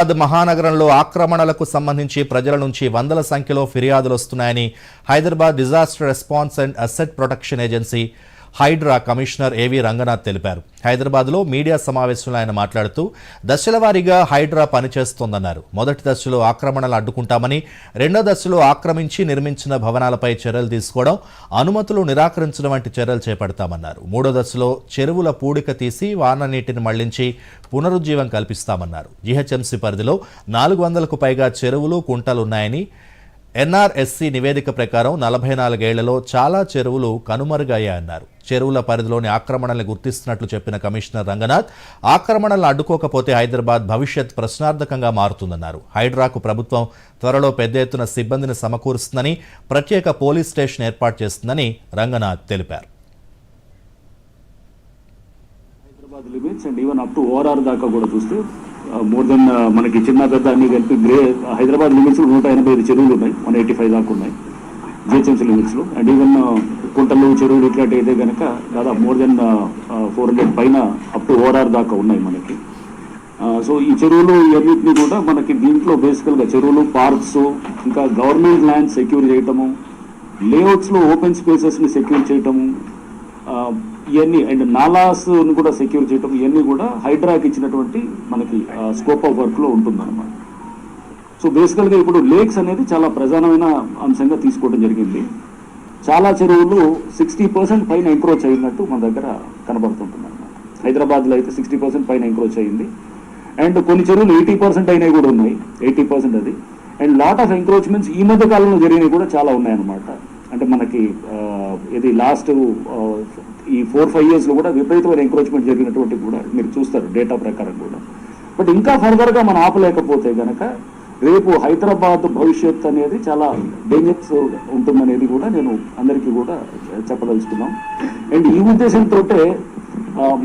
హైదరాబాద్ మహానగరంలో ఆక్రమణలకు సంబంధించి ప్రజల నుంచి వందల సంఖ్యలో ఫిర్యాదులు వస్తున్నాయని Hyderabad disaster response and asset protection agency HYDRAA commissioner A V Ranganath తెలిపారు. హైదరాబాద్లో మీడియా సమావేశంలో ఆయన మాట్లాడుతూ దశల వారీగా హైడ్రా పనిచేస్తోందన్నారు. మొదటి దశలో ఆక్రమణలు అడ్డుకుంటామని రెండో దశలో ఆక్రమించి నిర్మించిన భవనాలపై చర్యలు తీసుకోవడం అనుమతులు నిరాకరించడం వంటి చర్యలు చేపడతామన్నారు. మూడో దశలో చెరువుల పూడిక తీసి వాన నీటిని మళ్ళించి పునరుజ్జీవం కల్పిస్తామన్నారు. జీహెచ్ఎంసీ పరిధిలో నాలుగు వందలకు పైగా చెరువులు కుంటలున్నాయని ఎన్ఆర్ఎస్సి నివేదిక ప్రకారం నలభై నాలుగేళ్ళలో చాలా చెరువులు కనుమరుగయ్యాయన్నారు. చెరువుల పరిధిలోని ఆక్రమణల్ని గుర్తిస్తున్నట్లు చెప్పిన కమిషనర్ రంగనాథ్ ఆక్రమణలను అడ్డుకోకపోతే హైదరాబాద్ భవిష్యత్ ప్రశ్నార్థకంగా మారుతుందన్నారు. హైడ్రాకు ప్రభుత్వం త్వరలో పెద్ద ఎత్తున సిబ్బందిని సమకూరుస్తుందని ప్రత్యేక పోలీస్ స్టేషన్ ఏర్పాటు చేస్తుందని రంగనాథ్ తెలిపారు. Hyderabad limits and even up to ORR దాకా కూడా చూస్తే మోర్ దెన్ మనకి చిన్న పెద్ద అన్ని కలిపి గ్రే హైదరాబాద్ లిమిట్స్లో నూట ఎనభై ఐదు చెరువులు ఉన్నాయి. వన్ ఎయిటీ ఫైవ్ దాకా ఉన్నాయి. జిహెచ్ఎంసీ లిమిట్స్లో అండ్ ఈవెన్ కుంటలు చెరువులు ఇట్లాంటి అయితే కనుక దాదాపు మోర్ దెన్ ఫోర్ హండ్రెడ్ పైన అప్ టు ఓఆర్ఆర్ దాకా ఉన్నాయి మనకి. సో ఈ చెరువులు ఇవన్నింటినీ కూడా మనకి దీంట్లో బేసికల్గా చెరువులు పార్క్స్ ఇంకా గవర్నమెంట్ ల్యాండ్ సెక్యూర్ చేయటము లేఅవుట్స్లో ఓపెన్ స్పేసెస్ని సెక్యూర్ చేయటము ఇవన్నీ అండ్ నాలాస్ను కూడా సెక్యూర్ చేయటం ఇవన్నీ కూడా హైడ్రాకి ఇచ్చినటువంటి మనకి స్కోప్ ఆఫ్ వర్క్లో ఉంటుందన్నమాట. సో బేసికల్గా ఇప్పుడు లేక్స్ అనేది చాలా ప్రధానమైన అంశంగా తీసుకోవడం జరిగింది. చాలా చెరువులు సిక్స్టీ పర్సెంట్ పైన ఎంక్రోచ్ అయినట్టు మన దగ్గర కనబడుతుంటుంది అనమాట హైదరాబాద్లో అయితే సిక్స్టీ పర్సెంట్ పైన ఎంక్రోచ్ అయింది. అండ్ కొన్ని చెరువులు ఎయిటీ పర్సెంట్ అయినవి కూడా ఉన్నాయి. ఎయిటీ పర్సెంట్ అది. అండ్ లాట్ ఆఫ్ ఎంక్రోచ్మెంట్స్ ఈ మధ్య కాలంలో జరిగినవి కూడా చాలా ఉన్నాయన్నమాట. అంటే మనకి ఇది లాస్ట్ ఈ ఫోర్ ఫైవ్ ఇయర్స్లో కూడా విపరీతమైన ఎంక్రోచ్మెంట్ జరిగినటువంటి కూడా మీరు చూస్తారు డేటా ప్రకారం కూడా. బట్ ఇంకా ఫర్దర్గా మనం ఆపలేకపోతే కనుక రేపు హైదరాబాద్ భవిష్యత్ అనేది చాలా డేంజర్స్ ఉంటుందనేది కూడా నేను అందరికీ కూడా చెప్పదలుచుకున్నాం. అండ్ ఈ ఉద్దేశంతో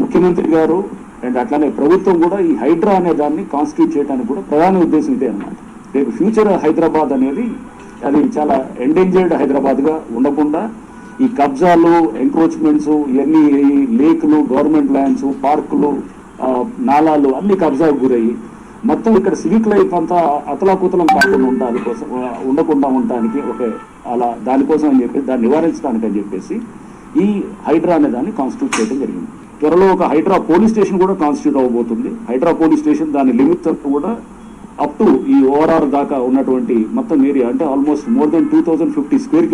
ముఖ్యమంత్రి గారు అండ్ అట్లానే ప్రభుత్వం కూడా ఈ హైడ్రా అనే దాన్ని కాన్స్టిట్యూట్ చేయడానికి కూడా ప్రధాన ఉద్దేశం ఇదే అన్నమాట. రేపు ఫ్యూచర్ హైదరాబాద్ అనేది అది చాలా ఎండేంజర్డ్ హైదరాబాద్గా ఉండకుండా ఈ కబ్జాలు ఎంక్రోచ్మెంట్స్ ఇవన్నీ లేకులు గవర్నమెంట్ ల్యాండ్స్ పార్కులు నాలాలు అన్ని కబ్జాకు గురయ్యి మొత్తం ఇక్కడ సివిక్ లైఫ్ అంతా అతలాకుతలం కాకుండా ఉండాలి కోసం ఉండకుండా ఉండటానికి ఒక అలా దానికోసం అని చెప్పి దాన్ని నివారించడానికి అని చెప్పేసి ఈ హైడ్రా అనే దాన్ని కాన్స్టిట్యూట్ చేయడం జరిగింది. త్వరలో ఒక హైడ్రా పోలీస్ స్టేషన్ కూడా కాన్స్టిట్యూట్ అవ్వబోతుంది. హైడ్రా పోలీస్ స్టేషన్ దాని లిమిట్స్ కూడా అప్ టు ఈ ఓఆర్ఆర్ దాకా ఉన్నటువంటి మొత్తం ఏరియా అంటే almost more than two thousand fifty square